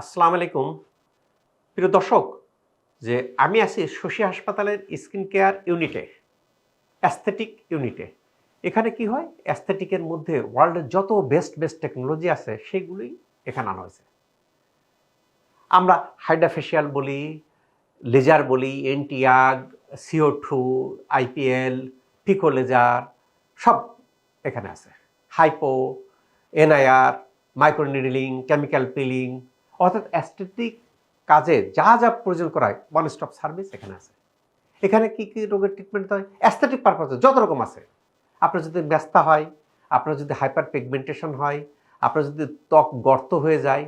আসসালামু আলাইকুম। প্রিয় দর্শক, যে আমি আছি শশী হাসপাতালের স্কিন কেয়ার ইউনিটে, অ্যাস্থেটিক ইউনিটে। এখানে কি হয়? অ্যাস্থেটিকের মধ্যে ওয়ার্ল্ডের যত বেস্ট বেস্ট টেকনোলজি আছে, সেগুলোই এখানে আনা হয়েছে। আমরা হাইড্রাফেশিয়াল বলি, লেজার বলি এনটিয়াগ CO two IPL pico laser, সব এখানে আছে। Hypo, NIR, microneedling, chemical peeling অর্থাৎ অ্যাস্থেটিক কাজে যা যা প্রয়োজন করা হয় ওয়ান স্টপ সার্ভিস এখানে আছে। এখানে কি কি রোগের ট্রিটমেন্ট হয়? অ্যাস্থেটিক পারপাস যত রকম আছে। আপনার যদি ব্যস্তা হয়, আপনার যদি হাইপার পিগমেন্টেশন হয়, আপনার যদি ত্বক গর্ত হয়ে যায়,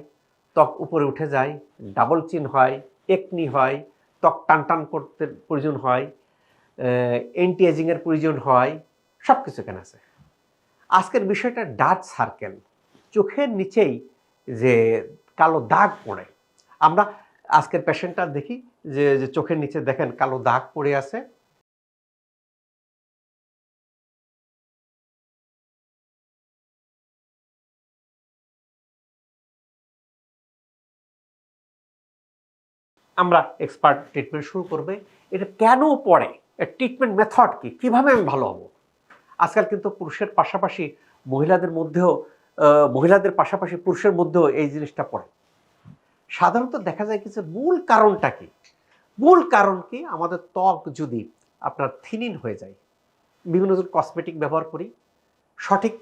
ত্বক উপরে উঠে যায় ডাবল চিন হয় একনি হয়, ত্বক টান টান করতে প্রয়োজন হয় অ্যান্টি এজিংয়ের প্রয়োজন হয় সব কিছু এখানে আছে। আজকের বিষয়টা ডার্ক সার্কেল চোখের নিচেই যে কালো দাগ পড়ে। আমরা আজকের পেশেন্টটা দেখি যে যে চোখের নিচে দেখেন কালো দাগ পড়ে আছে। আমরা এক্সপার্ট ট্রিটমেন্ট শুরু করবে। এটা কেন পড়ে? ট্রিটমেন্ট মেথড কি? কীভাবে আমি ভালো হব? আজকাল কিন্তু পুরুষের পাশাপাশি মহিলাদের মধ্যেও মহিলাদের পাশাপাশি পুরুষের মধ্যেও এই জিনিসটা পড়ে। সাধারণত দেখা যায় কি যে মূল কারণটা কি? মূল কারণ কি? আমাদের ত্বক যদি আপনার থিনিন হয়ে যায়, বিভিন্ন জন কসমেটিক ব্যবহার করি, সঠিক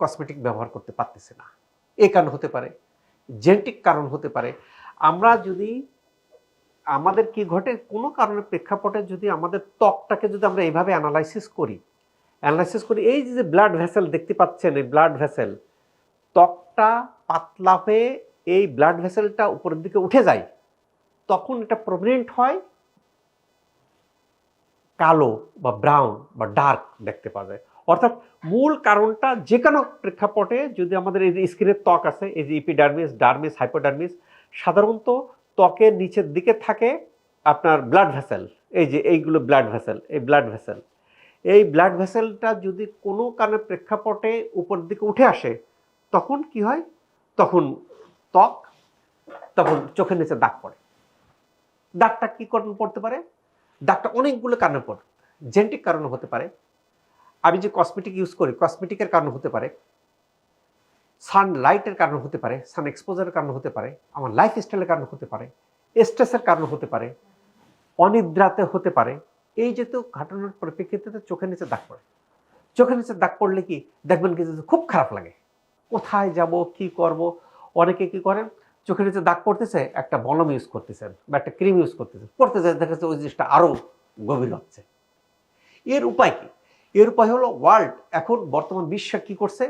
কসমেটিক ব্যবহার করতে পারতেছে না। এ কারণ হতে পারে জেনেটিক কারণ হতে পারে। আমরা যদি, আমাদের কি ঘটে? কোনো কারণের প্রেক্ষাপটে যদি আমাদের ত্বকটাকে যদি আমরা এইভাবে অ্যানালাইসিস করি অ্যানালাইসিস করি, এই যে ব্লাড ভেসেল দেখতে পাচ্ছেন, এই ব্লাড ভেসেল ত্বকটা পাতলা হয়ে এই ব্লাড ভেসেলটা উপরের দিকে উঠে যায়, তখন এটা প্রমিনেন্ট হয় কালো বা ব্রাউন বা ডার্ক দেখতে পাওয়া যায়। অর্থাৎ মূল কারণটা যে কোনো প্রেক্ষাপটে যদি আমাদের এই যে স্কিনের ত্বক আছে, এই যে ইপিডার্মিস ডার্মিস হাইপোডার্মিস সাধারণত ত্বকের নিচের দিকে থাকে আপনার ব্লাড ভেসেল এই যে এইগুলো ব্লাড ভেসেল এই ব্লাড ভেসেল এই ব্লাড ভেসেলটা যদি কোনো কারণে প্রেক্ষাপটে উপর দিকে উঠে আসে তখন কি হয়? তখন ত্বক, তখন চোখের নিচে দাগ পড়ে। দাগটা কী কারণ পড়তে পারে? দাগটা অনেকগুলো কারণে পড়ে। জেনেটিক কারণে হতে পারে। আমি যে কসমেটিক ইউজ করি কসমেটিকের কারণে হতে পারে। সানলাইটের কারণে হতে পারে সান এক্সপোজারের কারণে হতে পারে, আমার লাইফ স্টাইলের কারণে হতে পারে স্ট্রেসের কারণে হতে পারে, অনিদ্রাতে হতে পারে। এই যেহেতু ঘটনার পরিপ্রেক্ষিতে চোখের নিচে দাগ পড়ে। চোখের নিচে দাগ পড়লে কি? দেখবেন কি খুব খারাপ লাগে। কোথায় যাব, কি করব? অনেকে কি করেন? চোখের নিচে দাগ পড়তেছে, একটা বলম ইউজ করতেছেন বা একটা ক্রিম ইউজ করতেছেন। করতে যায় দেখা যাচ্ছে ওই জিনিসটা আরও গভীর হচ্ছে। এর উপায় কি? এর উপায় হলো ওয়ার্ল্ড এখন বর্তমান বিশ্ব কি করছে?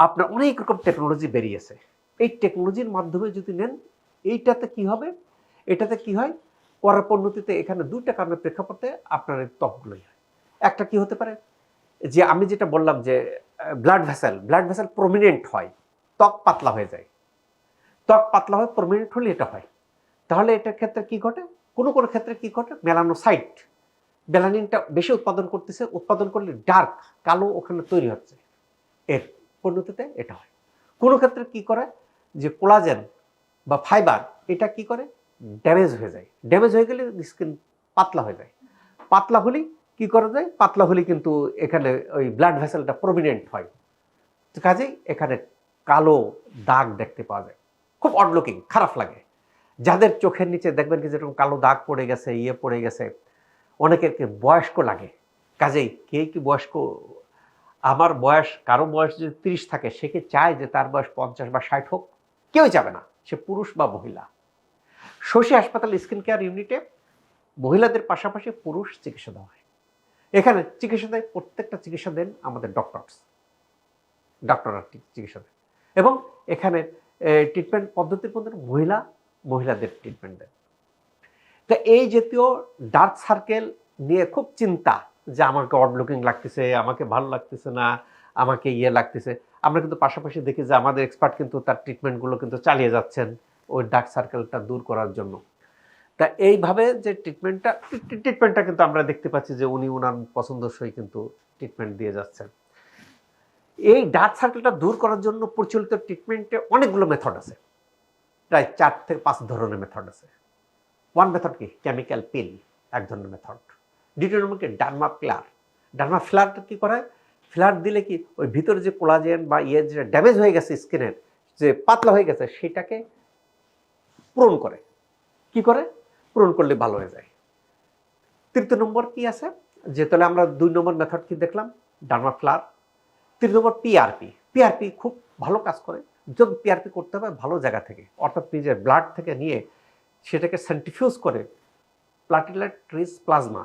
আপনার অনেক রকম টেকনোলজি বেরিয়েছে। এই টেকনোলজির মাধ্যমে যদি নেন, এইটাতে কি হবে? এটাতে কি হয়? করার পণ্যতিতে এখানে দুইটা কারণের প্রেক্ষাপটে আপনার এই ত্বকগুলোই হয়। একটা কি হতে পারে? যে আমি যেটা বললাম যে blood vessel blood vessel prominent হয়, ত্বক পাতলা হয়ে যায়। ত্বক পাতলা হয়ে প্রমিনেন্ট হলে এটা হয়। তাহলে এটার ক্ষেত্রে কি ঘটে? কোনো কোনো ক্ষেত্রে কি ঘটে? মেলানোসাইট মেলানিনটা বেশি উৎপাদন করতেছে, উৎপাদন করলে ডার্ক কালো ওখানে তৈরি হচ্ছে। এর পরিণতিতে এটা হয়। কোনো ক্ষেত্রে কি করে? যে কোলাজেন বা ফাইবার এটা কি করে? ড্যামেজ হয়ে যায়। ড্যামেজ হয়ে গেলে স্কিন পাতলা হয়ে যায়। পাতলা হলেই কি করা যায়? পাতলা হলে কিন্তু এখানে ওই ব্লাড ভেসেলটা প্রমিনেন্ট হয়। কাজেই এখানে কালো দাগ দেখতে পাওয়া যায়। খুব অড লুকিং খারাপ লাগে। যাদের চোখের নিচে দেখবেন কি যেরকম কালো দাগ পড়ে গেছে ইয়ে পড়ে গেছে অনেকের কি বয়স্ক লাগে। কাজেই কে কি বয়স্ক? আমার বয়স, কারও বয়স যদি তিরিশ থাকে, সে কি চায় যে তার বয়স পঞ্চাশ বা ষাট হোক? কেউ যাবে না। সে পুরুষ বা মহিলা। শশী হাসপাতাল স্কিন কেয়ার ইউনিটে মহিলাদের পাশাপাশি পুরুষ চিকিৎসা দেওয়া হয়। এখানে চিকিৎসা দেয়, প্রত্যেকটা চিকিৎসা দেন আমাদের ডক্টরস ডক্টররা চিকিৎসা দেন এবং এখানে ট্রিটমেন্ট পদ্ধতির মধ্যে মহিলা, মহিলাদের ট্রিটমেন্ট দেন তো এই জাতীয় ডার্ক সার্কেল নিয়ে খুব চিন্তা যে আমাকে অড লুকিং লাগতেছে, আমাকে ভালো লাগতেছে না, আমাকে ইয়ে লাগতেছে। আমরা কিন্তু পাশাপাশি দেখি যে আমাদের এক্সপার্ট কিন্তু তার ট্রিটমেন্টগুলো কিন্তু চালিয়ে যাচ্ছেন ওই ডার্ক সার্কেলটা দূর করার জন্য। তা এইভাবে যে ট্রিটমেন্টটা ট্রিটমেন্টটা কিন্তু আমরা দেখতে পাচ্ছি যে উনি ওনার পছন্দসই কিন্তু ট্রিটমেন্ট দিয়ে যাচ্ছেন। এই ডার্ক সার্কেলটা দূর করার জন্য প্রচলিত ট্রিটমেন্টে অনেকগুলো মেথড আছে। প্রায় চার থেকে পাঁচ ধরনের মেথড আছে। ওয়ান মেথড কি? কেমিক্যাল পিল এক ধরনের মেথড দ্বিতীয় নম্বর কি? ডার্মা ফ্লার ডার্মা ফ্লারটা কী করে? ফ্লার দিলে কি? ওই ভিতরে যে কোলাজেন বা ইয়ে যে ড্যামেজ হয়ে গেছে স্কিনের যে পাতলা হয়ে গেছে, সেটাকে পূরণ করে। কি করে? পূরণ করলে ভালো হয়ে যায়। তৃতীয় নম্বর কি আছে? যে তাহলে আমরা দুই নম্বর মেথড কি দেখলাম? ডার্মা ফ্লার তৃতীয় নম্বর পিআরপি পিআরপি খুব ভালো কাজ করে। যদি পিআরপি করতে হবে ভালো জায়গা থেকে, অর্থাৎ নিজের ব্লাড থেকে নিয়ে সেটাকে সেন্টিফিউজ করে প্লাটিলেট রিচ প্লাজমা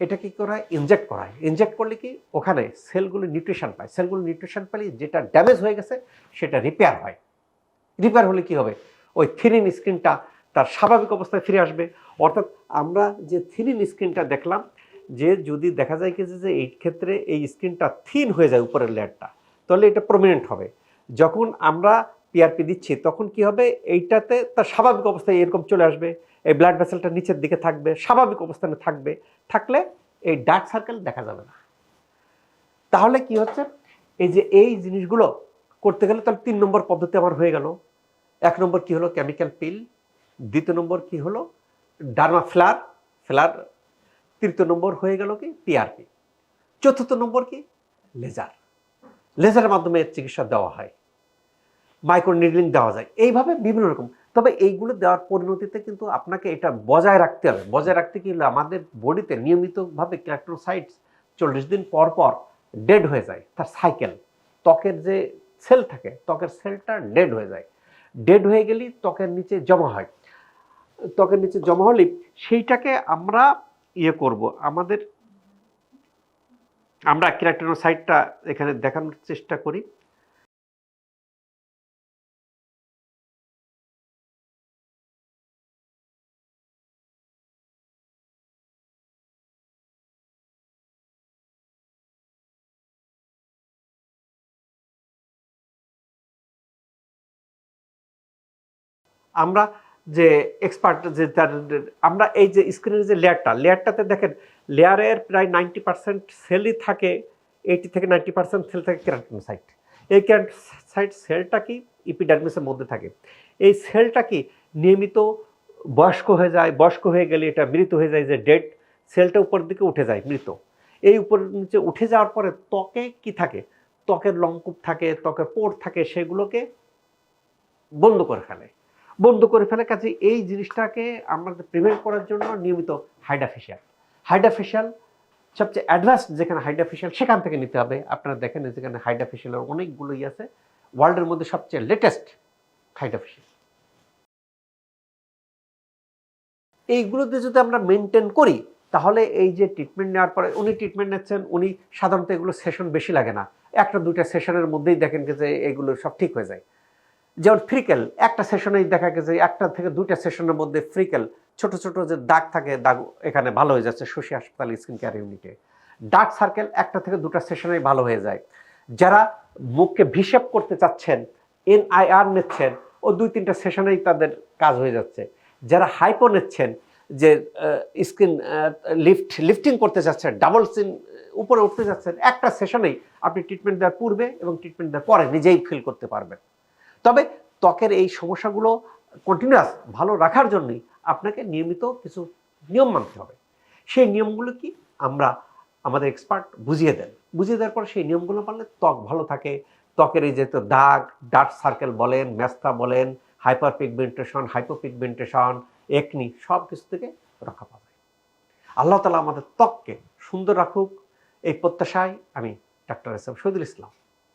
এটা কি করা হয় ইনজেক্ট করা হয় ইনজেক্ট করলে কি? ওখানে সেলগুলো নিউট্রিশন পায়। সেলগুলো নিউট্রিশন পেলে যেটা ড্যামেজ হয়ে গেছে সেটা রিপেয়ার হয়। রিপেয়ার হলে কি হবে? ওই থিনিন স্ক্রিনটা তার স্বাভাবিক অবস্থায় ফিরে আসবে। অর্থাৎ আমরা যে থিনিন স্ক্রিনটা দেখলাম, যে যদি দেখা যায় কি যে এই ক্ষেত্রে এই স্ক্রিনটা থিন হয়ে যায় উপরের লেয়ারটা, তাহলে এটা প্রমিনেন্ট হবে। যখন আমরা পিআরপি দিচ্ছি, তখন কি হবে? এইটাতে তার স্বাভাবিক অবস্থায় এরকম চলে আসবে। এই ব্লাড ভেসেলটা নিচের দিকে থাকবে, স্বাভাবিক অবস্থানে থাকবে। থাকলে এই ডার্ক সার্কেল দেখা যাবে না। তাহলে কি হচ্ছে? এই যে এই জিনিসগুলো করতে গেলে তাহলে তিন নম্বর পদ্ধতি আমার হয়ে গেল। এক নম্বর কি হলো? কেমিক্যাল পিল দ্বিতীয় নম্বর কি হলো? ডার্মা ফ্লার ফ্লার তৃতীয় নম্বর হয়ে গেল কি? পিআরপি চতুর্থ নম্বর কি? লেজার। লেজারের মাধ্যমে চিকিৎসা দেওয়া হয়। মাইক্রো নিডলিং দেওয়া যায়। এইভাবে বিভিন্ন রকম। তবে এইগুলো দেওয়ার পরিণতিতে কিন্তু আপনাকে এটা বজায় রাখতে হবে। বজায় রাখতে কি আমাদের বডিতে নিয়মিতভাবে ক্যারেক্টোসাইটস চল্লিশ দিন পর পর ডেড হয়ে যায়। তার সাইকেল, ত্বকের যে সেল থাকে, ত্বকের সেলটা ডেড হয়ে যায়। ডেড হয়ে গেলেই ত্বকের নিচে জমা হয়। ত্বকের নিচে জমা হলে সেইটাকে আমরা ইয়ে করব। আমাদের আমরা ক্যারেক্টোসাইটটা এখানে দেখানোর চেষ্টা করি। আমরা যে এক্সপার্ট যে তার, আমরা এই যে স্ক্রিনের যে লেয়ারটা লেয়ারটাতে দেখেন লেয়ারের প্রায় নাইনটি পার্সেন্ট সেলই থাকে এইটি থেকে নাইনটি পার্সেন্ট সেল থাকে কেরাটিনোসাইট এই কেরাটিনোসাইট সেলটা কি? ইপিডার্মিসের মধ্যে থাকে। এই সেলটা কি? নিয়মিত বয়স্ক হয়ে যায়, বয়স্ক হয়ে গেলে এটা মৃত হয়ে যায়, যে ডেড সেলটা উপর দিকে উঠে যায়, মৃত। এই উপর নিচে উঠে যাওয়ার পরে ত্বকে কি থাকে? ত্বকের লংকুপ থাকে, ত্বকের পোর থাকে, সেগুলোকে বন্ধ করে ফেলে। বন্ধ করে ফেলে। কাজে এই জিনিসটাকে আমাদের প্রিভেন্ট করার জন্য নিয়মিত হাইডাফেশিয়াল হাইডাফেশিয়াল সবচেয়ে অ্যাডভান্স যেখানে হাইডাফেশিয়াল সেখান থেকে নিতে হবে। আপনারা দেখেন যেখানে হাইডাফেশিয়ালের অনেকগুলোই আছে। ওয়ার্ল্ডের মধ্যে সবচেয়ে লেটেস্ট হাইডাফেশিয়াল এইগুলোতে যদি আমরা মেনটেন করি, তাহলে এই যে ট্রিটমেন্ট নেওয়ার পরে উনি ট্রিটমেন্ট নিচ্ছেন, উনি সাধারণত এগুলো সেশন বেশি লাগে না। একটা দুইটা সেশনের মধ্যেই দেখেন যে এগুলো সব ঠিক হয়ে যায়। যেমন ফ্রিকেল, একটা সেশনেই দেখা গেছে একটা থেকে দুইটা সেশনের মধ্যে ফ্রিকেল, ছোট ছোট যে দাগ থাকে, দাগ এখানে ভালো হয়ে যাচ্ছে শশী হাসপাতাল স্কিন কেয়ার ইউনিটে। ডার্ক সার্কেল একটা থেকে দুটা সেশনেই ভালো হয়ে যায়। যারা মুখকে ভিসেপ করতে চাচ্ছেন, এনআইআর নিচ্ছেন, ও দুই তিনটা সেশনেই তাদের কাজ হয়ে যাচ্ছে। যারা হাইপো নিচ্ছেন, যে স্কিন লিফট, লিফটিং করতে চাচ্ছেন, ডাবল সিন উপরে উঠতে যাচ্ছেন একটা সেশনেই আপনি ট্রিটমেন্ট দেওয়ার পূর্বে এবং ট্রিটমেন্ট দেওয়ার পরে নিজেই ফিল করতে পারবেন। তবে ত্বকের এই সমস্যাগুলো কন্টিনিউয়াস ভালো রাখার জন্যই আপনাকে নিয়মিত কিছু নিয়ম মানতে হবে। সেই নিয়মগুলো কি আমরা আমাদের এক্সপার্ট বুঝিয়ে দেন। বুঝিয়ে দেওয়ার পর সেই নিয়মগুলো মানলে ত্বক ভালো থাকে। ত্বকের এই যেহেতু দাগ ডার্ক সার্কেল বলেন ম্যাস্তা বলেন হাইপার পিগমেন্টেশন হাইপোপিগমেন্টেশন একনি সব কিছু থেকে রক্ষা পাওয়া যায়। আল্লাহ তালা আমাদের ত্বককে সুন্দর রাখুক। এই প্রত্যাশায় আমি doctor S M Shahidul Islam.